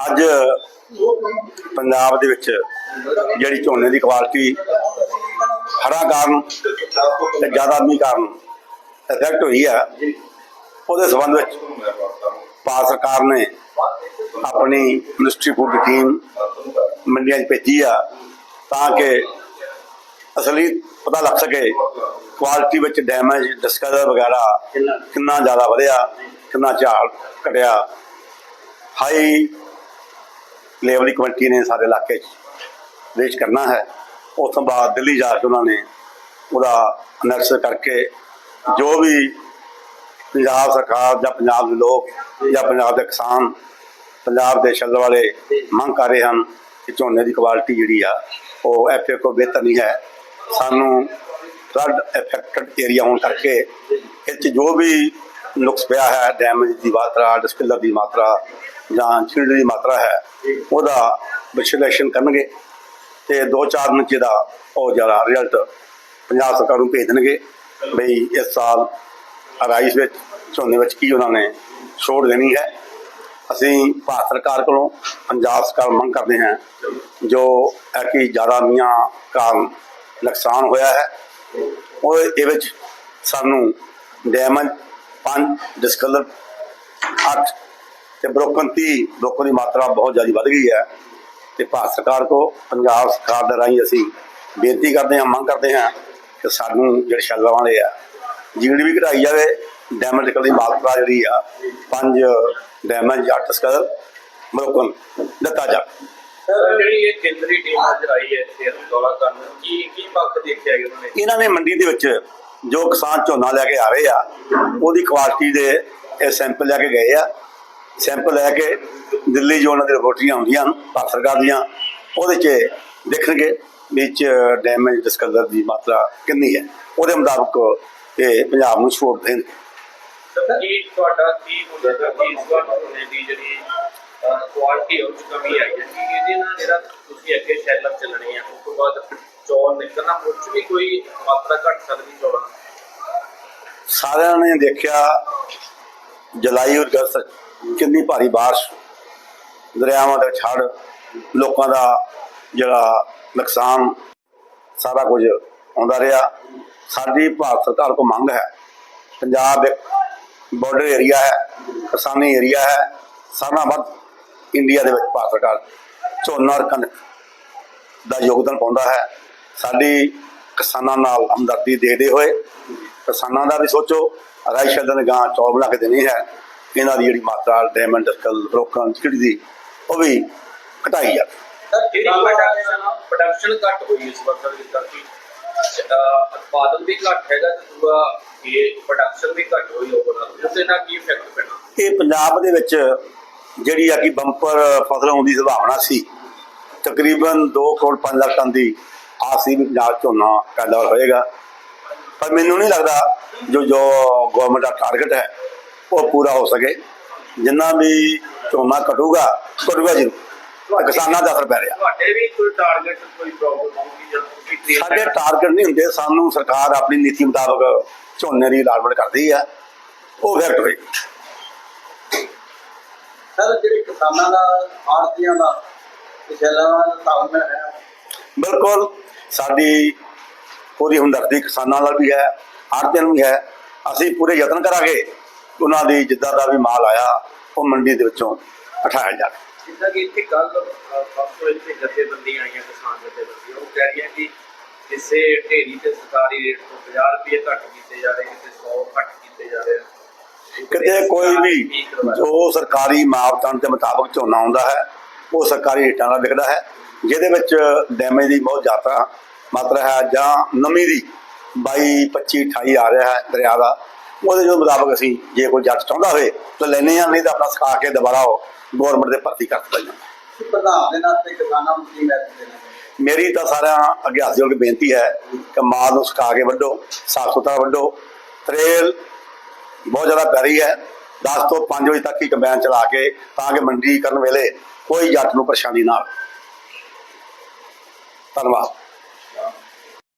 ਅੱਜ ਪੰਜਾਬ ਦੇ ਵਿੱਚ ਜਿਹੜੀ ਝੋਨੇ ਦੀ ਕੁਆਲਿਟੀ ਹਰਾ ਕਾਰਨ ਤੇ ਜ਼ਿਆਦਾ ਮੀਂਹ ਕਾਰਨ ਇਫੈਕਟ ਹੋਈ ਹੈ ਉਹਦੇ ਸੰਬੰਧ ਵਿੱਚ ਭਾਰਤ ਸਰਕਾਰ ਨੇ ਆਪਣੀ ਮਿਨਿਸਟਰੀ ਫੂਡ ਟੀਮ ਮੰਡੀਆਂ 'ਚ ਭੇਜੀ ਆ ਤਾਂ ਕਿ ਅਸਲੀ ਪਤਾ ਲੱਗ ਸਕੇ ਕੁਆਲਿਟੀ ਵਿੱਚ ਡੈਮੇਜ ਡਿਸਕਲਰ ਵਗੈਰਾ ਕਿੰਨਾ ਜ਼ਿਆਦਾ ਵਧਿਆ, ਕਿੰਨਾ ਝਾੜ ਘਟਿਆ। ਹਾਈ ਲੈਵਲ ਦੀ ਕਮੇਟੀ ਨੇ ਸਾਰੇ ਇਲਾਕੇ 'ਚ ਦੇਸ਼ ਕਰਨਾ ਹੈ। ਉਸ ਤੋਂ ਬਾਅਦ ਦਿੱਲੀ ਜਾ ਕੇ ਉਹਨਾਂ ਨੇ ਉਹਦਾ ਅਨੈਲਿਸਿਸ ਕਰਕੇ ਜੋ ਵੀ ਪੰਜਾਬ ਸਰਕਾਰ ਜਾਂ ਪੰਜਾਬ ਦੇ ਲੋਕ ਜਾਂ ਪੰਜਾਬ ਦੇ ਕਿਸਾਨ, ਪੰਜਾਬ ਦੇ ਛੱਲ ਵਾਲੇ ਮੰਗ ਕਰ ਰਹੇ ਹਨ ਕਿ ਝੋਨੇ ਦੀ ਕੁਆਲਿਟੀ ਜਿਹੜੀ ਆ, ਉਹ ਐਫਏ ਕੋ ਬਿਹਤਰ ਨਹੀਂ ਹੈ। ਸਾਨੂੰ ਫਲੱਡ ਇਫੈਕਟਡ ਏਰੀਆ ਹੋਣ ਕਰਕੇ ਇਹ 'ਚ ਜੋ ਵੀ ਨੁਕਸ ਪਿਆ ਹੈ ਡੈਮੇਜ ਦੀ ਮਾਤਰਾ ਡਿਸਪਿਲਰ ਦੀ ਮਾਤਰਾ ਜਾਂ ਛਿੜਕ ਦੀ ਮਾਤਰਾ ਹੈ, ਉਹਦਾ ਵਿਸ਼ਲੇਸ਼ਣ ਕਰਨਗੇ ਤੇ 2-4 ਦਿਨ 'ਚ ਇਹਦਾ ਉਹ ਜਿਹੜਾ ਰਿਜ਼ਲਟ ਪੰਜਾਬ ਸਰਕਾਰ ਨੂੰ ਭੇਜ ਦੇਣਗੇ ਬਈ ਇਸ ਸਾਲ ਰਾਈਸ ਵਿੱਚ, ਝੋਨੇ ਵਿੱਚ ਕੀ ਉਹਨਾਂ ਨੇ ਛੋੜ ਦੇਣੀ ਹੈ। ਅਸੀਂ ਭਾਰਤ ਸਰਕਾਰ ਕੋਲੋਂ ਪੰਜਾਬ ਸਰਕਾਰ ਮੰਗ ਕਰਦੇ ਹਾਂ ਜੋ ਹੈ ਕਿ ਜ਼ਿਆਦਾ ਮੀਆਂ ਕਾਰਨ ਨੁਕਸਾਨ ਹੋਇਆ ਹੈ। ਉਹ ਇਹ ਵਿੱਚ ਸਾਨੂੰ ਡੈਮੇਜ ਪੰਜ ਡਿਸਕਲਰ 8 ਤੇ 30 ਬ੍ਰੋਕਨ ਦੀ ਮਾਤਰਾ ਬਹੁਤ ਜ਼ਿਆਦਾ ਵੱਧ ਗਈ ਹੈ। ਤੇ ਭਾਰਤ ਸਰਕਾਰ ਕੋ ਪੰਜਾਬ ਸਰਕਾਰ ਦੇ ਰਾਹੀਂ ਅਸੀਂ ਬੇਨਤੀ ਕਰਦੇ ਹਾਂ ਮੰਗ ਕਰਦੇ ਹਾਂ ਕਿ ਸਾਨੂੰ ਜਿਹੜੇ ਸ਼ੈਲਰਾਂ ਵਾਲੇ ਆ ਜੀਡੀ ਵੀ ਘਟਾਈ ਜਾਵੇ। ਡੈਮੇਜ ਦੀ ਮਾਤਰਾ ਜਿਹੜੀ ਆ 5 ਡੈਮੇਜ 8 ਸਕਲ ਬ੍ਰੋਕਨ ਦਿੱਤਾ ਜਾ ਸਰ ਜਿਹੜੀ ਇਹ ਕੇਂਦਰੀ ਟੀਮ ਅੱਜ ਆਈ ਹੈ ਇੱਥੇ ਦੌਰਾ ਕਰਨ ਕੀ ਕੀ ਪੱਖ ਦੇਖਿਆ ਗਿਆ ਉਹਨਾਂ ਨੇ? ਇਹਨਾਂ ਨੇ ਮੰਡੀ ਦੇ ਵਿੱਚ ਜੋ ਕਿਸਾਨ ਝੋਨਾ ਲੈ ਕੇ ਆ ਰਹੇ ਆ ਉਹਦੀ ਕੁਆਲਿਟੀ ਦੇ ਇਹ ਸੈਂਪਲ ਲੈ ਕੇ ਗਏ ਆ। ਸੈਂਪਲ ਲੈ ਕੇ ਦਿੱਲੀ ਜੋ ਉਹਨਾਂ ਦੀ ਰਿਪੋਰਟੀਆਂ ਹੁੰਦੀਆਂ ਹਨ ਭਾਰਤ ਸਰਕਾਰ ਦੀਆਂ ਉਹਦੇ 'ਚ ਦੇਖਣਗੇ ਵਿੱਚ ਡੈਮੇਜ ਡਿਸਕਲਰ ਦੀ ਮਾਤਰਾ ਕਿੰਨੀ ਹੈ। ਉਹਦੇ ਮੁਤਾਬਕ ਇਹ ਪੰਜਾਬ ਨੂੰ ਛੋੜ ਦੇਣ ਕੀ ਤੁਹਾਡਾ ਕੀ ਮੁੱਦਾ ਕੀ ਇਸ ਵਾਰ ਝੋਨੇ ਦੀ ਜਿਹੜੀ ਕੁਆਲਿਟੀ ਉਹ 'ਚ ਕਮੀ ਆਈ ਹੈ? ਕਿ ਇਹਦੇ ਨਾਲ ਜਿਹੜਾ ਤੁਸੀਂ ਅੱਗੇ ਸ਼ੈਲਰ ਚੱਲਣੇ ਆ ਉਸ ਤੋਂ ਬਾਅਦ ਚੌਲ ਨਿਕਲਣਾ ਉਹ 'ਚ ਵੀ ਕੋਈ ਮਾਤਰਾ ਘਟ ਸਕਦੀ ਚੌਲਾਂ ਦੀ? ਸਾਰਿਆਂ ਨੇ ਦੇਖਿਆ ਜੁਲਾਈ ਔਰ ਅਗਸਤ ਕਿੰਨੀ ਭਾਰੀ بارش ਦਰਿਆਵਾਂ ਦੇ ਛੜ ਲੋਕਾਂ ਦਾ ਜਿਹੜਾ ਨੁਕਸਾਨ ਸਾਰਾ ਕੁਝ ਆਉਂਦਾ ਰਿਹਾ ਸਾਡੀ ਭਾਰਤ ਸਰਕਾਰ ਕੋ ਮੰਗ ਹੈ ਪੰਜਾਬ ਇੱਕ ਬਾਰਡਰ ਏਰੀਆ ਹੈ ਕਿਸਾਨੀ ਏਰੀਆ ਹੈ ਸਾਰਾ ਵੱਧ ਇੰਡੀਆ ਦੇ ਵਿੱਚ ਭਾਰਤ ਸਰਕਾਰ ਝੋਨਾ ਔਰ ਕਣਕ ਦਾ ਯੋਗਦਾਨ ਪਾਉਂਦਾ ਹੈ ਸਾਡੀ ਕਿਸਾਨਾਂ ਨਾਲ ਹਮਦਰਦੀ ਦੇਖਦੇ ਹੋਏ ਕਿਸਾਨਾਂ ਦਾ ਵੀ ਸੋਚੋ ਰਾਈ ਸ਼ੈਲਰ ਨੇ ਗਾਂ ਚੌਲ ਬਣਾ ਕੇ ਦੇਣੀ ਹੈ ਇਹਨਾਂ ਦੀ ਜਿਹੜੀ ਮਾਤਰਾ ਡਾਇਮੰਡ ਡਸਕਲ ਬ੍ਰੋਕਨ ਚਿੜੀ ਦੀ ਉਹ ਵੀ ਘਟਾਈ ਜਾਵੇ ਸਰ ਜਿਹੜੀ ਪ੍ਰੋਡਕਸ਼ਨ ਪ੍ਰੋਡਕਸ਼ਨ ਘੱਟ ਹੋਈ ਇਸ ਵਾਰ ਸਰ ਜਿੱਦਾਂ ਕਿ ਅਹ, ਉਤਪਾਦਨ ਵੀ ਘੱਟ ਹੈਗਾ ਤੇ ਦੂਆ ਇਹ ਪ੍ਰੋਡਕਸ਼ਨ ਵੀ ਘੱਟ ਹੋਈ ਓਵਰਆਲ ਉਹਦੇ ਨਾਲ ਕੀ ਇਫੈਕਟ ਪੈਣਾ? ਇਹ ਪੰਜਾਬ ਦੇ ਵਿੱਚ ਜਿਹੜੀ ਆ ਕਿ ਬੰਪਰ ਫਸਲ ਹੋਣ ਦੀ ਸੰਭਾਵਨਾ ਸੀ ਤਕਰੀਬਨ 2 ਕਰੋੜ 5 ਲੱਖ ਟਨ ਦੀ ਆਸੀ ਵੀ ਪੰਜਾਬ 'ਚ ਝੋਨਾ ਪੈਦਾ ਹੋਏਗਾ। ਪਰ ਮੈਨੂੰ ਨਹੀਂ ਲੱਗਦਾ ਜੋ ਜੋ ਗਵਰਨਮੈਂਟ ਦਾ ਟਾਰਗੇਟ ਹੈ ਉਹ ਪੂਰਾ ਹੋ ਸਕੇ। ਜਿੰਨਾ ਵੀ ਝੋਨਾ ਘਟੂਗਾ ਘਟੂਗਾ ਜੀ ਕਿਸਾਨਾਂ ਦਾ ਅਸਰ ਪੈ ਰਿਹਾ। ਤੁਹਾਡੇ ਵੀ ਕੋਈ ਟਾਰਗੇਟ ਕੋਈ ਪ੍ਰੋਬਲਮ train ਸਾਡੇ ਟਾਰਗੇਟ ਨਹੀਂ ਹੁੰਦੇ। ਸਾਨੂੰ ਸਰਕਾਰ ਆਪਣੀ ਨੀਤੀ ਮੁਤਾਬਕ ਝੋਨੇ ਦੀ ਲਾਗਵੜ ਕਰਦੀ ਹੈ ਉਹ ਵੈਕਟ ਹੋਏਗੀ ਸਰ ਜਿਹੜੀ ਕਿਸਾਨਾਂ ਦਾ ਆੜਤੀਆਂ ਦਾ ਕਿਸਾਨਾਂ ਦਾ ਤਾਲਮੇਲ ਹੈ। ਬਿਲਕੁਲ। ਸਾਡੀ ਪੂਰੀ ਹਮਦਰਦੀ ਕਿਸਾਨਾਂ ਨਾਲ ਵੀ ਹੈ ਆੜ੍ਹਤੀਆਂ ਨੂੰ ਵੀ ਹੈ। ਅਸੀਂ ਪੂਰੇ ਯਤਨ ਕਰਾਂਗੇ। ਉਹਨਾਂ ਦੀ ਜਿੱਦਾਂ ਦਾ ਵੀ ਮਾਲ ਆਇਆ ਉਹ ਮੰਡੀ ਦੇ ਵਿੱਚੋਂ ਉਠਾਇਆ ਜਾਵੇ ਜਿੱਦਾਂ ਕਿ ਇੱਥੇ ਕੱਲ ਪਰਸੋਂ ਇੱਥੇ ਜਥੇਬੰਦੀਆਂ ਆਈਆਂ ਕਿਸਾਨ ਜਥੇਬੰਦੀਆਂ। ਉਹ ਕਹਿ ਰਹੀਆਂ ਕਿ ਕਿਸੇ ਢੇਰੀ ਤੇ ਸਰਕਾਰੀ ਰੇਟ ਤੋਂ 50 ਰੁਪਏ ਘੱਟ ਕੀਤੇ ਜਾ ਰਹੇ ਨੇ ਤੇ 100 ਘੱਟ ਕੀਤੇ ਜਾ ਰਹੇ। ਨੇ ਕਿਤੇ ਕੋਈ ਵੀ ਜੋ ਸਰਕਾਰੀ ਮਾਪਦੰਡ ਦੇ ਮੁਤਾਬਕ ਝੋਨਾ ਆਉਂਦਾ ਹੈ ਉਹ ਸਰਕਾਰੀ ਰੇਟਾਂ ਨਾਲ ਵਿਕਦਾ ਹੈ ਜਿਹਦੇ ਵਿੱਚ ਡੈਮੇਜ ਦੀ ਬਹੁਤ ਜ਼ਿਆਦਾ ਮਾਤਰਾ ਹੈ ਜਾਂ ਨਮੀ ਦੀ 22 25 28 ਆ ਰਿਹਾ ਹੈ ਦਰਿਆ ਦਾ। ਉਹਦੇ ਜੋ ਮੁਤਾਬਕ ਅਸੀਂ ਜੇ ਕੋਈ ਜੱਟ ਚਾਹੁੰਦਾ ਹੋਏ ਤਾਂ ਲੈਨੇ ਆ ਨਹੀਂ ਤਾਂ ਆਪਣਾ ਸੁਕਾ ਕੇ ਦੁਬਾਰਾ ਉਹ ਗਵਰਨਮੈਂਟ ਦੇ ਭਰਤੀ ਕਰ ਦਿੱਤਾ ਜਾਂਦਾ ਪ੍ਰਧਾਨ ਦੇ ਨਾਤੇ ਕਿਸਾਨਾਂ ਨੂੰ ਕੀ ਮੈਸੇਜ ਦੇਣਾ ਮੇਰੀ ਤਾਂ ਸਾਰਿਆਂ ਅੱਗੇ ਹੱਥ ਜੋੜ ਕੇ ਬੇਨਤੀ ਹੈ ਕਿ ਮਾਲ ਨੂੰ ਸੁਕਾ ਕੇ ਵੱਢੋ ਸਾਫ਼ ਸੁਥਰਾ ਵੱਢੋ। ਤਰੇਲ ਬਹੁਤ ਜ਼ਿਆਦਾ ਪਿਆਰੀ ਹੈ। 10 ਤੋਂ 5 ਵਜੇ ਤੱਕ ਹੀ ਕੰਬਾਈਨ ਚਲਾ ਕੇ ਤਾਂ ਕਿ ਮੰਡੀ ਕਰਨ ਵੇਲੇ ਕੋਈ ਜੱਟ ਨੂੰ ਪਰੇਸ਼ਾਨੀ ਨਾ ਆਵੇ। ਧੰਨਵਾਦ।